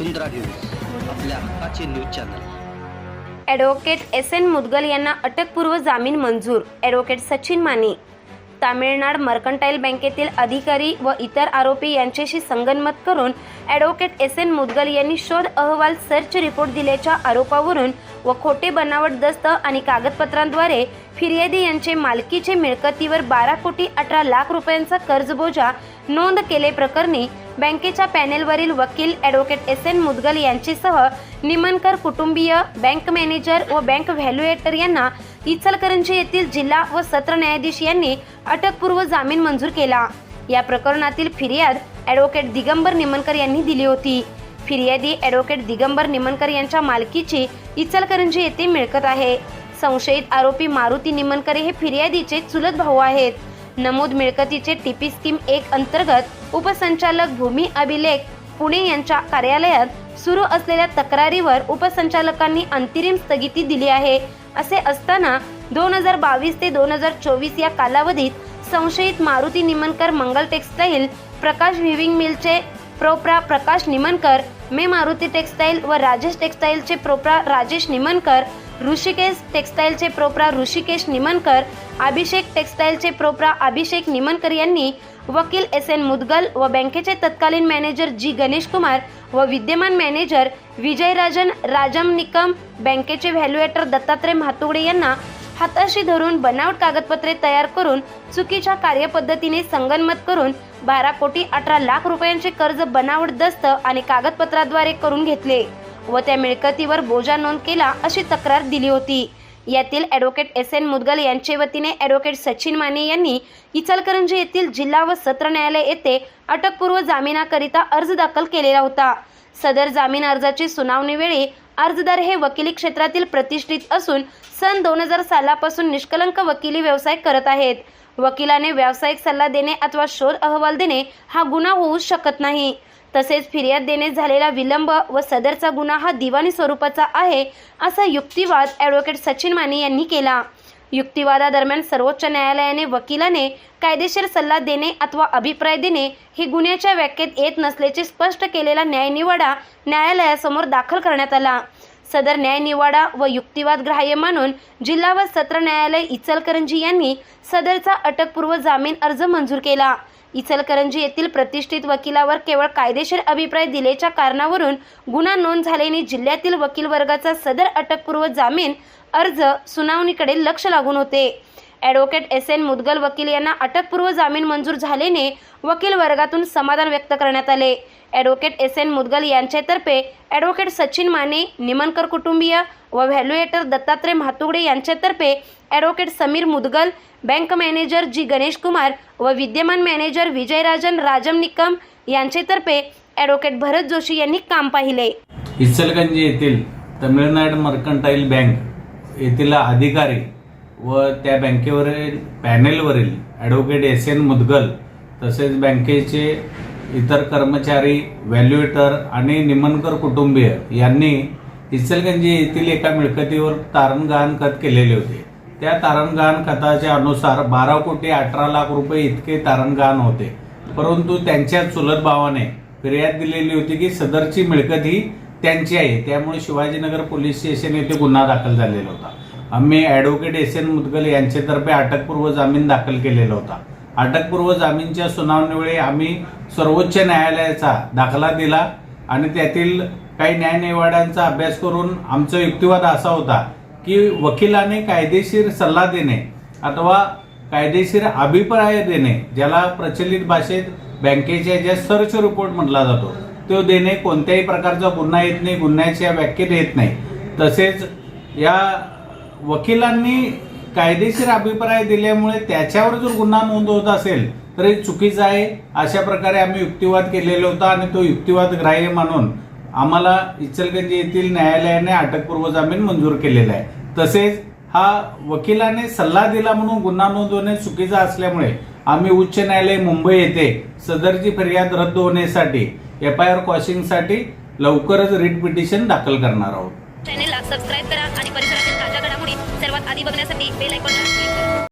वसुंधरा news आपल्या हक्काचे news channel. Advocate S N Mudgal यांना अटकपूर्व जामीन मंजूर ॲडव्होकेट सचिन माने. तामिळनाड मर्कंटाईल बँकेतील अधिकारी व इतर आरोपी यांच्याशी संगनमत करून ॲडव्होकेट एस एन मुदगल यांनी शोध अहवाल सर्च रिपोर्ट दिल्याच्या आरोपावरून व खोटे बनावट दस्त आणि कागदपत्रांद्वारे फिर्यादी यांचे मालकीचे मिळकतीवर बारा कोटी अठरा लाख रुपयांचा कर्जबोजा नोंद केले प्रकरणी बँकेच्या पॅनेलवरील वकील ॲडव्होकेट एस एन मुदगल यांचेसह निमनकर कुटुंबीय बँक मॅनेजर व बँक व्हॅल्युएटर यांना इचलकरंजी येथील जिल्हा व सत्र न्यायाधीश यांनी अटकपूर्व जामीन मंजूर केला. या प्रकरणातील फिर्याद ॲडव्होकेट दिगंबर निमनकर यांनी दिली होती. फिर्यादी ॲडव्होकेट दिगंबर निमनकर यांच्या मालकीची इचलकरंजी येथे मिळकत आहे. संशयित आरोपी मारुती निमनकर हे फिर्यादीचे चुलत भाऊ आहेत. नमूद मिळकतीचे टीपी स्कीम एक अंतर्गत उपसंचालक भूमी अभिलेख पुणे यांच्या कार्यालयात सुरू असलेल्या तक्रारीवर उपसंचालकांनी अंतरिम स्थगिती दिली आहे. असे असताना दोन हजार बावीस ते दोन हजार चोवीस या कालावधीत संशयित मारुती निमनकर मंगल टेक्सटाईल प्रकाश व्हिविंग मिलचे प्रोप्रा प्रकाश निमनकर मे मारुती टेक्सटाईल व राजेश टेक्सटाईलचे प्रोप्रा राजेश निमनकर ऋषिकेश टेक्सटाईलचे प्रोप्रा ऋषिकेश निमनकर अभिषेक टेक्सटाईलचे प्रोप्रा अभिषेक निमनकर यांनी वकील एस एन मुदगल व बँकेचे तत्कालीन मॅनेजर जी गणेश कुमार व विद्यमान मॅनेजर विजयराजन राजम निकम बँकेचे व्हॅल्युएटर दत्तात्रय म्हातुगडे यांना हाताशी धरून बनावट कागदपत्रे तयार करून चुकीच्या कार्यपद्धतीने संगनमत करून बारा कोटी अठरा लाख रुपयांचे कर्ज बनावट दस्त आणि कागदपत्राद्वारे करून घेतले. व त्या मिळकतीवर बोजा नोंद केला अशी तक्रार दिली होती. यातील ॲडव्होकेट एस एन मुदगल यांचे वतीने ॲडव्होकेट सचिन माने यांनी इचलकरंजी येथील जिल्हा व सत्र न्यायालय येथे अटकपूर्व जामिनाकरिता अर्ज दाखल केलेला होता. सदर जामीन अर्जाची सुनावणीवेळी अर्जदार हे वकिली क्षेत्रातील प्रतिष्ठित असून सन दोन हजार सालापासून निष्कलंक वकिली व्यवसाय करत आहेत. वकिलाने व्यावसायिक सल्ला देणे अथवा शोध अहवाल देणे हा गुन्हा होऊ शकत नाही. तसेच फिर्याद देण्यात झालेला विलंब व सदरचा गुन्हा हा दिवाणी स्वरूपाचा आहे असा युक्तिवाद ॲडव्होकेट सचिन माने यांनी केला. युक्तिवादादरम्यान सर्वोच्च न्यायालयाने वकिलाने कायदेशीर सल्ला देणे अथवा अभिप्राय देणे हे गुन्ह्याच्या व्याख्येत येत नसल्याचे स्पष्ट केलेला न्यायनिवाडा न्यायालयासमोर दाखल करण्यात आला. सदर न्यायनिवाडा व युक्तिवाद ग्राह्य मानून जिल्हा व सत्र न्यायालय इचलकरंजी यांनी सदरचा अटकपूर्व जामीन अर्ज मंजूर केला. इचलकरंजी येथील प्रतिष्ठित वकिलावर केवळ कायदेशीर अभिप्राय दिल्याच्या कारणावरून गुन्हा नोंद झाल्याने जिल्ह्यातील वकील वर्गाचा सदर अटकपूर्व जामीन अर्ज सुनावणीकडे लक्ष लागून होते. ॲडव्होकेट एस एन मुदगल वकील यांना अटकपूर्व जामीन मंजूर झाल्याने वकील वर्गातून समाधान व्यक्त करण्यात आले. ॲडव्होकेट एस एन मुदगल यांच्यातर्फे ॲडव्होकेट सचिन माने निमनकर कुटुंबीय व व्हॅल्युएटर दत्तात्रय म्हातुगडे यांच्यातर्फे advocate Sameer Mudgal bank manager G. Ganesh Kumar व विद्यमान मॅनेजर विजयराजन राजम निकम यांच्यातर्फे ॲडव्होकेट भरत जोशी यांनी काम पाहिले. इचलगंजी येथील तमिळनाड मर्कंटाईल बँक येथील अधिकारी व त्या बँकेवरील पॅनेलवरील ॲडव्होकेट एस. एन. मुदगल तसेच बँकेचे इतर कर्मचारी व्हॅल्युएटर आणि निमनकर कुटुंबीय यांनी इचलगंजी येथील एका मिळकतीवर तारणगहाण खत केलेले होते. त्या तारणगहाण खताच्या अनुसार बारा कोटी अठरा लाख रुपये इतके तारणगहाण होते. परंतु त्यांच्या चुलत भावाने फिर्याद दिलेली होती की सदरची मिळकत ही त्यांची आहे. त्यामुळे शिवाजीनगर पोलीस स्टेशन येथे गुन्हा दाखल झालेला होता. आम्ही ॲडव्होकेट एस एन मुदगल यांच्यातर्फे अटकपूर्व जामीन दाखल केलेला होता. अटकपूर्व जामीनच्या सुनावणीवेळी आम्ही सर्वोच्च न्यायालयाचा दाखला दिला आणि त्यातील काही न्यायनिवाड्यांचा अभ्यास करून आमचा युक्तिवाद असा होता की वकिलाने कायदेशीर सल्ला देणे अथवा कायदेशीर अभिप्राय देणे ज्याला प्रचलित भाषेत बँकेच्या ज्या सर्च रिपोर्ट म्हटला जातो तो देणे कोणत्याही प्रकारचा गुन्हा येत नाही गुन्ह्याच्या व्याख्येत येत नाही. तसेच या वकिलांनी कायदेशीर अभिप्राय दिल्यामुळे त्याच्यावर जर गुन्हा नोंद होत असेल तर हे चुकीचं आहे. अशा प्रकारे आम्ही युक्तिवाद केलेला होता आणि तो युक्तिवाद ग्राह्य मानून आम्हाला इचलगंजी येथील न्यायालयाने अटकपूर्व जामीन मंजूर केलेला आहे. तसेच हा वकिलाने सल्ला दिला म्हणून गुन्हा नोंदवणे होणे चुकीचं असल्यामुळे आम्ही उच्च न्यायालय मुंबई येथे सदरची फरियाद रद्द होण्यासाठी एफ आय आर क्रॉसिंगसाठी लवकरच रिट पिटिशन दाखल करणार आहोत. चॅनेलला सबस्क्राईब करा आणि परिसरातील ताज्या घडामोडी सर्वात आधी बघण्यासाठी बेल आयकॉन